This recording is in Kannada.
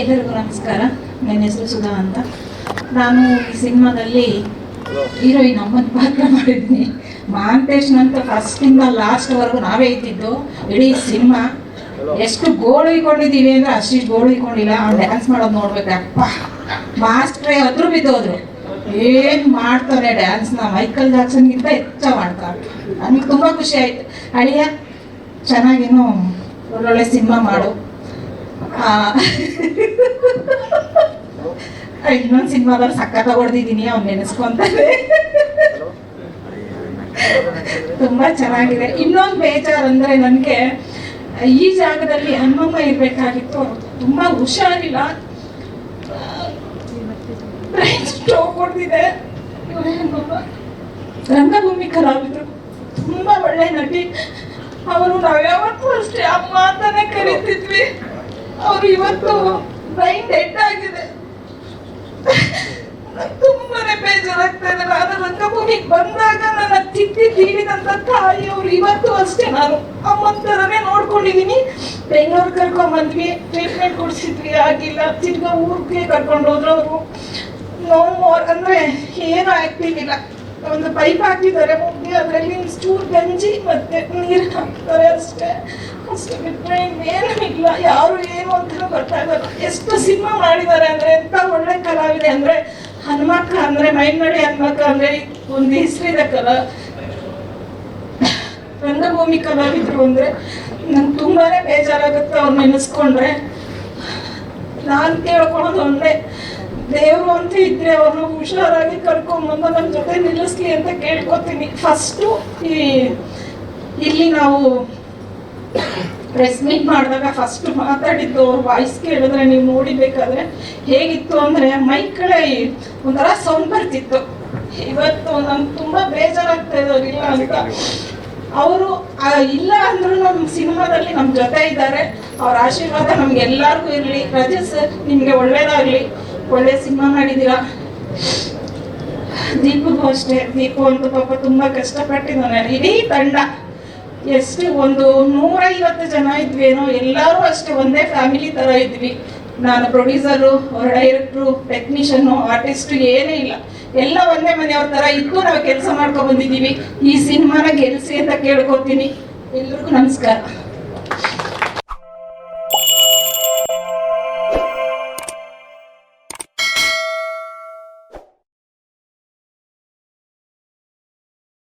ಎಲ್ಲರಿಗೂ ನಮಸ್ಕಾರ. ನನ್ನ ಹೆಸರು ಸುಧಾ ಅಂತ. ನಾನು ಈ ಸಿನಿಮಾದಲ್ಲಿ ಹೀರೋಯಿನ್ ಅಮ್ಮನ ಪಾತ್ರ ಮಾಡಿದ್ದೀನಿ. ಇಂದ ಫಸ್ಟಿಂದ ಲಾಸ್ಟ್ವರೆಗೂ ನಾವೇ ಇದ್ದಿದ್ದು. ಇಡೀ ಸಿನಿಮಾ ಎಷ್ಟು ಗೋಳು ಇಕೊಂಡಿದ್ದೀವಿ ಅಂದ್ರೆ ಅಷ್ಟಿಷ್ಟು ಗೋಳು ಇಕೊಂಡಿಲ್ಲ ಅವ್ನು ಡ್ಯಾನ್ಸ್ ಮಾಡೋದು ನೋಡ್ಬೇಕಪ್ಪ ಮಾಸ್ಟ್ರೇ ಅದ್ರು ಬಿದ್ದೋದ್ರು. ಏನು ಮಾಡ್ತಾರೆ ಡ್ಯಾನ್ಸ್ನ ಮೈಕಲ್ ಜಾಕ್ಸನ್ಗಿಂತ ಹೆಚ್ಚ ಮಾಡ್ತಾರೆ. ನನಗೆ ತುಂಬ ಖುಷಿ ಆಯ್ತು. ಅಳಿಯ ಚೆನ್ನಾಗೇನು ಒಳ್ಳೊಳ್ಳೆ ಸಿನಿಮಾ ಮಾಡು. ಇನ್ನೊಂದು ಸಿನಿಮಾದಲ್ಲಿ ಸಕ್ಕತ್ತ ಹೊಡೆದಿದ್ದೀನಿ ಅವ್ನು ನೆನೆಸ್ಕೊಂತಾನೆ ತುಂಬಾ ಚೆನ್ನಾಗಿದೆ. ಇನ್ನೊಂದು ಬೇಜಾರು ಅಂದ್ರೆ ನನಗೆ, ಈ ಜಾಗದಲ್ಲಿ ಹನುಮಮ್ಮ ಇರ್ಬೇಕಾಗಿತ್ತು. ತುಂಬಾ ಹುಷಾರಿಲ್ಲ. ಹೊಡೆದಿದೆ. ರಂಗಭೂಮಿ ಕಲಾವಿದರು. ತುಂಬಾ ಒಳ್ಳೆ ನಟಿ. ಅವರು ನಾವ್ಯಾವತ್ತೂ ಅಷ್ಟೇ ಅಮ್ಮ ಅಂತಾನೆ ಕರಿತಿದ್ವಿ. ಅವರು ಇವತ್ತು ಬ್ರೈನ್ ಡೆಡ್ ಆಗಿದೆ. ತುಂಬಾ ತುಂಬಾನೇ ಬೇಜಾರಾಗ್ತಾ ಇದೆ. ನಾನು ರಂಗಭೂಮಿಗೆ ಬಂದಾಗ ನನ್ನ ತಿದ್ದಿ ತೀಡಿದಂತ ತಾಯಿ ಅವ್ರು ಇವತ್ತು ಅಷ್ಟೇ ನಾನು. ಅಮ್ಮನ ಥರನೇ ನೋಡ್ಕೊಂಡಿದೀನಿ. ಬೆಂಗಳೂರು ಕರ್ಕೊಂಡ್ ಬಂದ್ವಿ. ಟ್ರೀಟ್ಮೆಂಟ್ ಕೊಡಿಸಿದ್ವಿ. ಆಗಿಲ್ಲ. ತಿರ್ಗಾ ಊರಿಗೆ ಕರ್ಕೊಂಡು ಹೋದ್ರು ಅವರು. ನೋವು ಅಂದ್ರೆ ಏನು ಆಗ್ತಿರ್ಲಿಲ್ಲ ಒಂದು ಪೈಪ್ ಹಾಕಿದ್ದಾರೆ. ಮುಗ್ಗಿ ಅದರಲ್ಲಿ ಚೂರು ಗಂಜಿ ಮತ್ತೆ ನೀರು ಹಾಕ್ತಾರೆ ಅಷ್ಟೇ. ಅಷ್ಟೇ ಇಲ್ಲ ಯಾರು ಏನು ಅಂತಲೂ ಗೊತ್ತಾಗಲ್ಲ ಎಷ್ಟು ಸಿನಿಮಾ ಮಾಡಿದ್ದಾರೆ ಅಂದ್ರೆ ಎಂತ ಒಳ್ಳೆ ಕಲಾವಿದೆ ಅಂದ್ರೆ ಹನುಮಕ್ಕ ಅಂದ್ರೆ ಮೈನಡಿ ಹನುಮಕ್ಕ ಅಂದ್ರೆ ಒಂದು ಹೆಸರಿದೆ ಕಲಾ. ರಂಗಭೂಮಿ ಕಲಾವಿದ್ರು ಅಂದ್ರೆ ನಂಗೆ ತುಂಬಾನೇ ಬೇಜಾರಾಗುತ್ತೆ ಅವ್ರು ನೆನೆಸ್ಕೊಂಡ್ರೆ ನಾನು ಕೇಳ್ಕೊಳೋದು ಅಂದ್ರೆ ದೇವರು ಅಂತ ಇದ್ರೆ ಅವ್ರನ್ನ ಹುಷಾರಾಗಿ ಕರ್ಕೊಂಡ್ಬಂದು ನನ್ನ ಜೊತೆ ನಿಲ್ಲಿಸ್ಲಿ ಅಂತ ಕೇಳ್ಕೊತೀನಿ. ಫಸ್ಟು ಈ, ಇಲ್ಲಿ ನಾವು ಪ್ರೆಸ್ ಮೀಟ್ ಮಾಡಿದಾಗ ಫಸ್ಟ್ ಮಾತಾಡಿದ್ದು ಅವ್ರ ವಾಯ್ಸ್ ಕೇಳಿದ್ರೆ ನೀವು ನೋಡಿಬೇಕಾದ್ರೆ ಹೇಗಿತ್ತು ಅಂದ್ರೆ ಮೈಕಳೆ ಒಂಥರ ಸೌಂಡ್ ಬರ್ತಿತ್ತು. ಇವತ್ತು ನಂಗೆ ತುಂಬಾ ಬೇಜಾರಾಗ್ತಾ ಇದ್ದವ್ರು ಇಲ್ಲ ಅಂತ. ಅವರು ಇಲ್ಲ ಅಂದ್ರೂ ನಮ್ ಸಿನಿಮಾದಲ್ಲಿ ನಮ್ಮ ಜೊತೆ ಇದ್ದಾರೆ. ಅವ್ರ ಆಶೀರ್ವಾದ ನಮ್ಗೆ ಎಲ್ಲರಿಗೂ ಇರ್ಲಿ. ರಜೆ ಸರ್ ನಿಮಗೆ ಒಳ್ಳೇದಾಗ್ಲಿ. ಒಳ್ಳೆ ಸಿನಿಮಾ ಮಾಡಿದ್ದೀರಾ? ದೀಪಗೂ ಅಷ್ಟೇ ದೀಪು ಅಂತ ಪಾಪ ತುಂಬಾ ಕಷ್ಟಪಟ್ಟಿದ್ದಾನೆ. ಇಡೀ ತಂಡ. ಎಷ್ಟು ಒಂದು ನೂರೈವತ್ತು ಜನ ಇದ್ವೇನೋ, ಎಲ್ಲರೂ ಅಷ್ಟೇ ಒಂದೇ ಫ್ಯಾಮಿಲಿ ತರ ಇದ್ವಿ. ನಾನು ಪ್ರೊಡ್ಯೂಸರು, ಅವ್ರ ಡೈರೆಕ್ಟ್ರು ಟೆಕ್ನಿಷಿಯನ್ನು ಆರ್ಟಿಸ್ಟು ಏನೇ ಇಲ್ಲ. ಎಲ್ಲ ಒಂದೇ ಮನೆಯವ್ರ ತರ ಇದ್ದು ನಾವು ಕೆಲಸ ಮಾಡ್ಕೊಂಡು ಬಂದಿದ್ದೀವಿ. ಈ ಸಿನಿಮಾನ ಗೆಲ್ಸಿ ಅಂತ ಕೇಳ್ಕೊತೀನಿ. ಎಲ್ರಿಗೂ ನಮಸ್ಕಾರ.